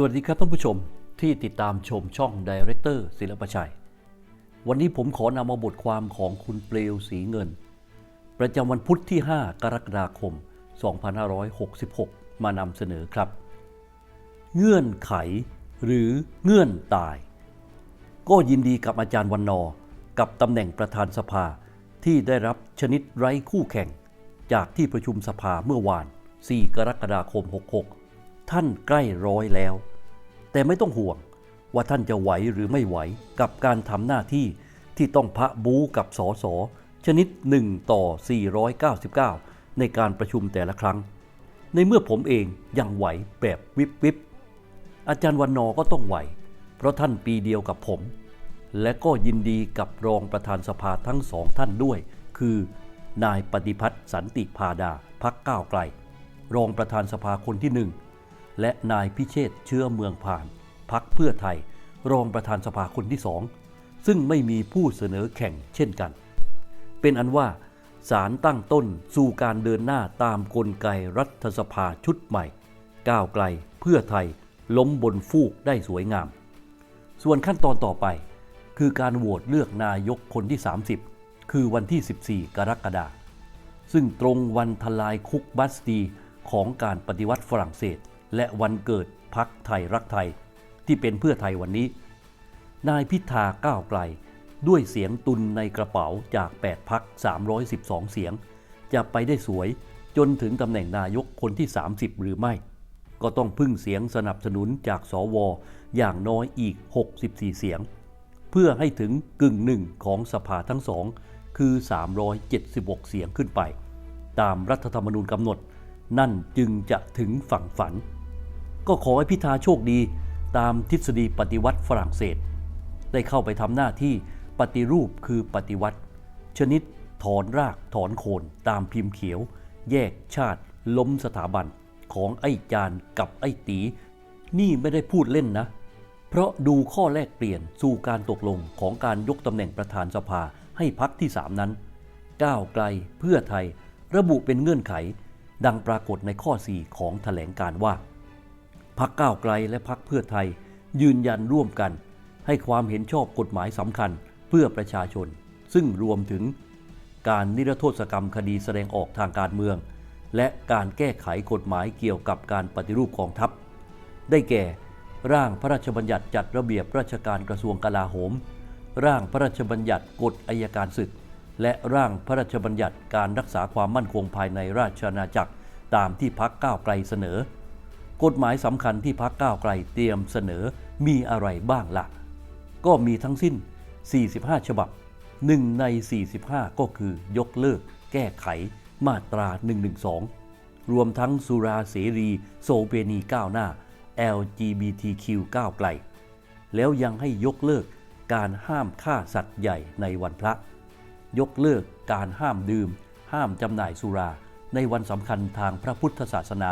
สวัสดีครับท่านผู้ชมที่ติดตามชมช่อง Director ศิลปชัย วันนี้ผมขอนำมาบทความของคุณเปลวสีเงิน ประจำวันพุธที่ 5 กรกฎาคม 2566 มานำเสนอครับ เงื่อนไขหรือเงื่อนตาย ก็ยินดีกับอาจารย์วันนอ กับตำแหน่งประธานสภาที่ได้รับชนิดไร้คู่แข่ง จากที่ประชุมสภาเมื่อวาน 4 กรกฎาคม 66 ท่านใกล้ร้อยแล้ว แต่ไม่ต้องห่วงว่าท่านจะไหวหรือไม่ไหวกับการทำหน้าที่ที่ต้องพระบูกับสอสอชนิด 1 ต่อ 499 ในการประชุมแต่ละครั้ง ในเมื่อผมเองยังไหวแบบวิบวิบอาจารย์วันนอก็ต้องไหว เพราะท่านปีเดียวกับผม และก็ยินดีกับรองประธานสภาทั้งสองท่านด้วย คือนายปฏิพัฒน์สันติพาดาพักก้าวไกล รองประธานสภาคนที่หนึ่ง และนายพิเชษเชื้อเมืองผ่าน พักเพื่อไทย รองประธานสภาคนที่สองซึ่งไม่มีผู้เสนอแข่งเช่นกัน เป็นอันว่าสารตั้งต้นสู่การเดินหน้าตามกลไกรัฐสภาชุดใหม่ ก้าวไกลเพื่อไทยล้มบนฟูกได้สวยงาม ส่วนขั้นตอนต่อไป คือการโหวตเลือกนายกคนที่ 30 คือวันที่ 14 กรกฎาคมซึ่งตรงวันทลายคุกบัสตีของการปฏิวัติฝรั่งเศส และวันเกิดพักไทยรักไทยที่เป็นเพื่อไทยวันนี้ นายพิธาก้าวไกล ด้วยเสียงตุนในกระเป๋าจาก 8 พัก 312 เสียง จะไปได้สวยจนถึงตำแหน่งนายกคนที่ 30 หรือไม่ ก็ต้องพึ่งเสียงสนับสนุนจากสวอย่างน้อยอีก 64 เสียง เพื่อให้ถึงกึ่งหนึ่งของสภาทั้งสองคือ 376 เสียงขึ้นไป ตามรัฐธรรมนูญกำหนด นั่นจึงจะถึงฝั่งฝัน ก็ขอให้พิธาโชคดีตามทฤษฎีปฏิวัติฝรั่งเศส ได้เข้าไปทำหน้าที่ปฏิรูปคือปฏิวัติ ชนิดถอนรากถอนโคนตามพิมพ์เขียว แยกชาติล้มสถาบันของไอ้จานกับไอ้ตี นี่ไม่ได้พูดเล่นนะ เพราะดูข้อแลกเปลี่ยนสู่การตกลงของการยกตำแหน่งประธานสภาให้พักที่สามนั้น ก้าวไกลเพื่อไทยระบุเป็นเงื่อนไข ดังปรากฏในข้อ 4 ของแถลงการว่า พักก้าวไกลและพักเพื่อไทย ยืนยันร่วมกัน ให้ความเห็นชอบกฎหมายสำคัญเพื่อประชาชน ซึ่งรวมถึง การนิรโทษกรรมคดีแสดงออกทางการเมือง และการแก้ไขกฎหมายเกี่ยวกับการปฏิรูปกองทัพ ได้แก่ ร่างพระราชบัญญัติจัดระเบียบราชการกระทรวงกลาโหม ร่างพระราชบัญญัติกฎอายการศึก และร่างพระราชบัญญัติการรักษาความมั่นคงภายในราชอาณาจักร ตามที่พักก้าวไกลเสนอ กฎหมายสำคัญที่พักก้าวไกลเตรียมเสนอมีอะไรบ้างละ่ะ ก็มีทั้งสิ้น 45 ฉบับหนึ่งใน 45 ก็คือยกเลิก แก้ไข มาตรา 112 รวมทั้งสุราเสรีโสเภณีก้าวหน้า LGBTQ ก้าวไกล แล้วยังให้ยกเลิกการห้ามฆ่าสัตว์ใหญ่ในวันพระ ยกเลิกการห้ามดื่ม ห้ามจำหน่ายสุราในวันสำคัญทางพระพุทธศาสนา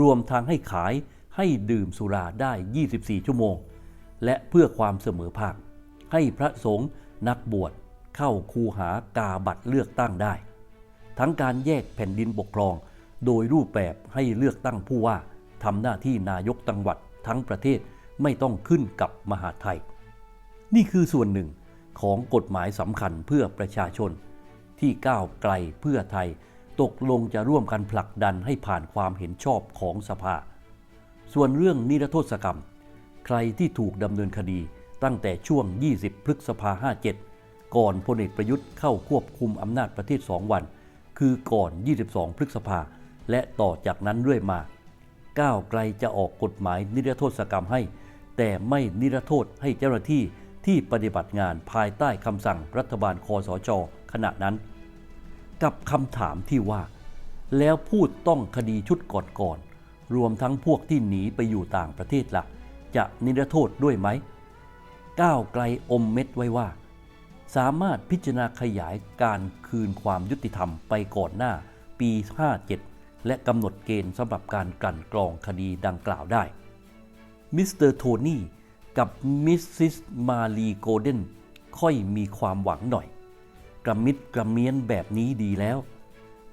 รวมทางให้ขายให้ดื่มสุราได้ 24 ชั่วโมง และเพื่อความเสมอภาค ให้พระสงฆ์นักบวชเข้าคูหากาบัตรเลือกตั้งได้ ทั้งการแยกแผ่นดินปกครอง โดยรูปแบบให้เลือกตั้งผู้ว่าทำหน้าที่นายกจังหวัดทั้งประเทศไม่ต้องขึ้นกับมหาไทย นี่คือส่วนหนึ่งของกฎหมายสำคัญเพื่อประชาชน ที่ก้าวไกลเพื่อไทย ตกลงจะร่วมกันผลักดันให้ผ่านความเห็นชอบของสภา ส่วนเรื่องนิรโทษกรรม ใครที่ถูกดำเนินคดีตั้งแต่ช่วง 20 พฤษภา 57 ก่อนพลเอกประยุทธ์เข้าควบคุมอำนาจประเทศ 2 วัน คือก่อน 22 พฤษภา และต่อจากนั้นเรื่อยมา ก้าวไกลจะออกกฎหมายนิรโทษกรรมให้ แต่ไม่นิรโทษให้เจ้าหน้าที่ที่ปฏิบัติงานภายใต้คำสั่งรัฐบาลคอสชขณะนั้น กับคำถามที่ว่า แล้วพูดต้องคดีชุดก่อนๆรวมทั้งพวกที่หนีไปอยู่ต่างประเทศละ่ะ จะนิรโทษด้วยไหมก้าวไกลอมเม็ดไว้ว่า สามารถพิจารณาขยายการคืนความยุติธรรมไปก่อนหน้าปี 57 และกำหนดเกณฑ์สำหรับการกลั่นกรองคดีดังกล่าวได้มิสเตอร์โทนี่กับมิสซิสมารีโกลเด้นค่อยมีความหวังหน่อย กระมิดกระเมียนแบบนี้ดีแล้ว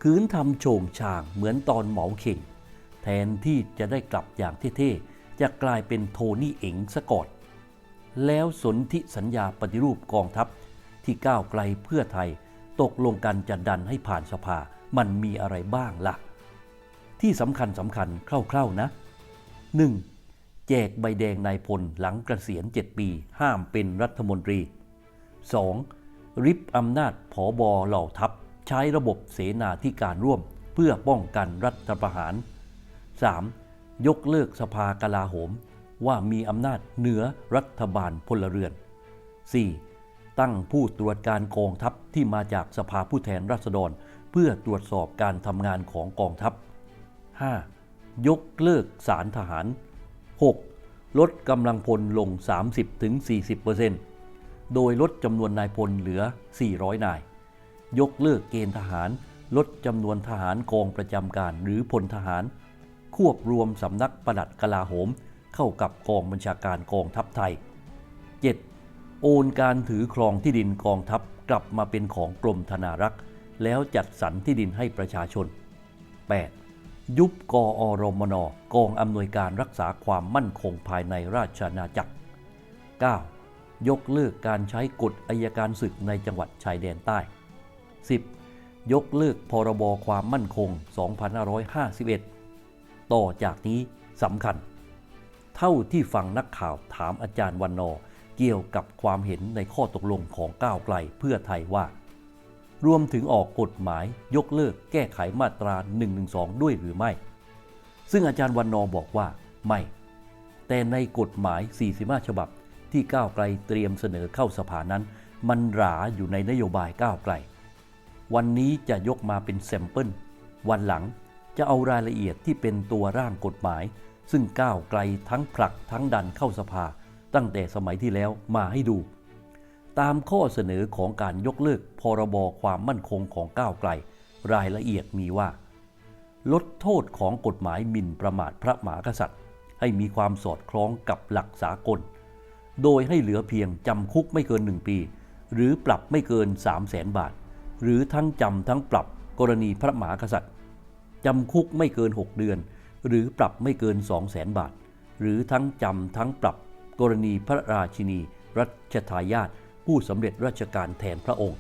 คืนทำโฉงช่างเหมือนตอนเหมาเข่ง แทนที่จะได้กลับอย่างเท่ๆ จะกลายเป็นโทนี่เอ๋งซะก่อน แล้วสนธิสัญญาปฏิรูปกองทัพที่ก้าวไกลเพื่อไทยตกลงกันจะดันให้ผ่านสภา มันมีอะไรบ้างล่ะ ที่สำคัญสำคัญคร่าวๆนะ 1. แจกใบแดงนายพลหลังเกษียณ 7 ปี ห้ามเป็นรัฐมนตรี 2. ริบอำนาจผอบอเหล่าทัพ ใช้ระบบเสนาธิการร่วม เพื่อป้องกันรัฐประหาร 3. ยกเลิกสภากลาโหม ว่ามีอำนาจเหนือรัฐบาลพลเรือน 4. ตั้งผู้ตรวจการกองทัพที่มาจากสภาผู้แทนราษฎร เพื่อตรวจสอบการทำงานของกองทัพ 5. ยกเลิกสารทหาร 6. ลดกำลังพลลง 30-40% โดยลดจำนวนนายพลเหลือ 400 นาย ยกเลิกเกณฑ์ทหาร ลดจำนวนทหารกองประจำการหรือพลทหาร ควบรวมสำนักประหลัดกลาโหม เข้ากับกองบัญชาการกองทัพไทย 7. โอนการถือครองที่ดินกองทัพกลับมาเป็นของกรมธนารักษ์แล้วจัดสรรที่ดินให้ประชาชน 8. ยุบกอรมนกองอำนวยการรักษาความมั่นคงภายในราชอาณาจักร 9. ยกเลิกการใช้กฎอายการศึกในจังหวัดชายแดนใต้ 10. ยกเลิกพรบความมั่นคง 2551 ต่อจากนี้สำคัญ เท่าที่ฟังนักข่าวถามอาจารย์วันนอเกี่ยวกับความเห็นในข้อตกลงของก้าวไกลเพื่อไทยว่า รวมถึงออกกฎหมายยกเลิกแก้ไขมาตรา 112 ด้วยหรือไม่ ซึ่งอาจารย์วันนอบอกว่าไม่ แต่ในกฎหมาย 45 ฉบับ ที่ก้าวไกลเตรียมเสนอเข้าสภานั้น มันหราอยู่ในนโยบายก้าวไกล วันนี้จะยกมาเป็นแซมเปิลวันหลังจะเอารายละเอียดที่เป็นตัวร่างกฎหมาย ซึ่งก้าวไกลทั้งผลักทั้งดันเข้าสภา ตั้งแต่สมัยที่แล้วมาให้ดู ตามข้อเสนอของการยกเลิกพรบความมั่นคงของก้าวไกล รายละเอียดมีว่า ลดโทษของกฎหมายหมิ่นประมาทพระมหากษัตริย์ ให้มีความสอดคล้องกับหลักสากล โดยให้เหลือเพียงจำคุกไม่เกิน 1 ปี หรือปรับไม่เกิน 3 0 0แสนบาท หรือทั้งจำทั้งปรับกรณีพระมหากษัตริย์จำคุกไม่เกิน 6 เดือน หรือปรับไม่เกิน 2 0 0แสนบาท หรือทั้งจำทั้งปรับกรณีพระราชินี รัชทายาทผู้สำเร็จราชการแทนพระองค์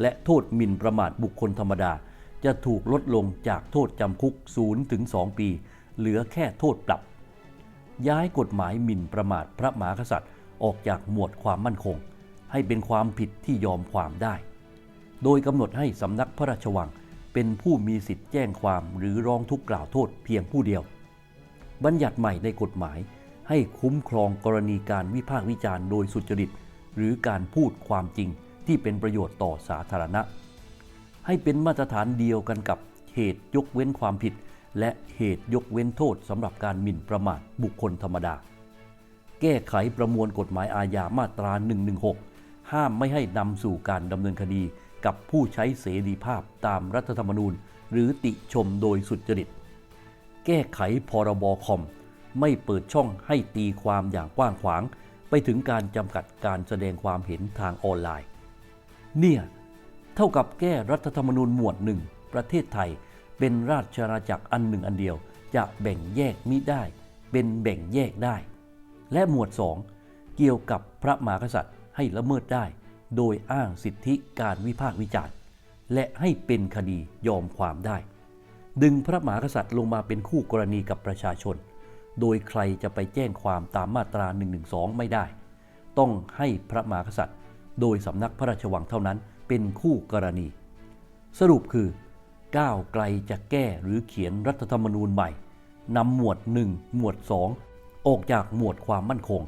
และโทษหมิ่นประมาทบุคคลธรรมดา จะถูกลดลงจากโทษจำคุก0ถึง2ปี เหลือแค่โทษปรับ ย้ายกฎหมายหมิ่นประมาทพระมหากษัตริย์ ออกจากหมวดความมั่นคง ให้เป็นความผิดที่ยอมความได้ โดยกำหนดให้สำนักพระราชวังเป็นผู้มีสิทธิ์แจ้งความหรือร้องทุกข์กล่าวโทษเพียงผู้เดียว บัญญัติใหม่ในกฎหมายให้คุ้มครองกรณีการวิพากษ์วิจารณ์โดยสุจริต หรือการพูดความจริงที่เป็นประโยชน์ต่อสาธารณะ ให้เป็นมาตรฐานเดียวกันกับเหตุยกเว้นความผิด และเหตุยกเว้นโทษสำหรับการหมิ่นประมาทบุคคลธรรมดา แก้ไขประมวลกฎหมายอาญามาตรา 116 ห้ามไม่ให้นำสู่การดำเนินคดีกับผู้ใช้เสรีภาพตามรัฐธรรมนูญ หรือติชมโดยสุจริต แก้ไขพรบคอม ไม่เปิดช่องให้ตีความอย่างกว้างขวาง ไปถึงการจำกัดการแสดงความเห็นทางออนไลน์ เนี่ยเท่ากับแก้รัฐธรรมนูญหมวดหนึ่งประเทศไทยเป็นราชอาณาจักรอันหนึ่งอันเดียว จะแบ่งแยกมิได้ เป็นแบ่งแยกได้ และหมวด 2 เกี่ยวกับพระมหากษัตริย์ให้ละเมิดได้ โดยอ้างสิทธิการวิพากษ์วิจารณ์ และให้เป็นคดียอมความได้ ดึงพระมหากษัตริย์ลงมาเป็นคู่กรณีกับประชาชน โดยใครจะไปแจ้งความตามมาตรา 112 ไม่ได้ ต้องให้พระมหากษัตริย์ โดยสำนักพระราชวังเท่านั้นเป็นคู่กรณี สรุปคือก้าวไกลจะแก้หรือเขียนรัฐธรรมนูญใหม่นำหมวด 1 หมวด 2 ออกจากหมวดความมั่นคง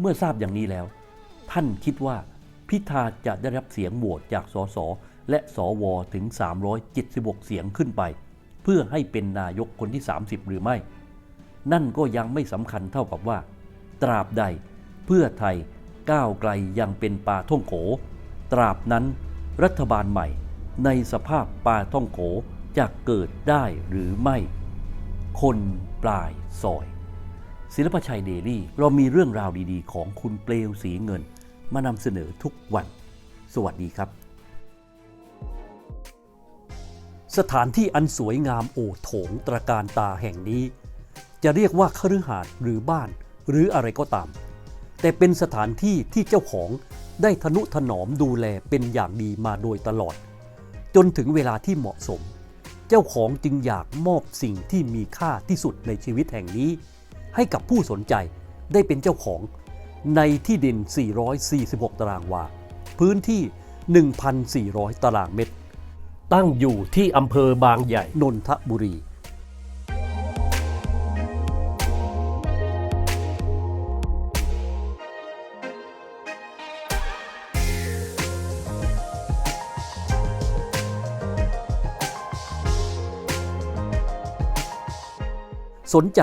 เมื่อทราบอย่างนี้แล้ว ท่านคิดว่าพิธาจะได้รับเสียงโหวตจากสสและสวถึง 376 เสียงขึ้นไป เพื่อให้เป็นนายกคนที่ 30 หรือไม่ นั่นก็ยังไม่สำคัญเท่ากับว่า ตราบใดเพื่อไทยก้าวไกลยังเป็นปลาท่องโข ตราบนั้นรัฐบาลใหม่ในสภาพปลาท่องโขจะเกิดได้หรือไม่ คนปลายซอย ศิลปชัยเดลี่ เรามีเรื่องราวดีๆ ของคุณเปลวสีเงิน มานำเสนอทุกวัน สวัสดีครับ สถานที่อันสวยงามโอโถงตระการตาแห่งนี้ จะเรียกว่าคฤหาสน์หรือบ้าน หรืออะไรก็ตาม แต่เป็นสถานที่ที่เจ้าของได้ทนุถนอมดูแลเป็นอย่างดีมาโดยตลอด จนถึงเวลาที่เหมาะสม เจ้าของจึงอยากมอบสิ่งที่มีค่าที่สุดในชีวิตแห่งนี้ ให้กับผู้สนใจได้เป็นเจ้าของในที่ดิน 446 ตารางวา พื้นที่ 1,400 ตารางเมตร ตั้งอยู่ที่อำเภอบางใหญ่ นนทบุรี สนใจ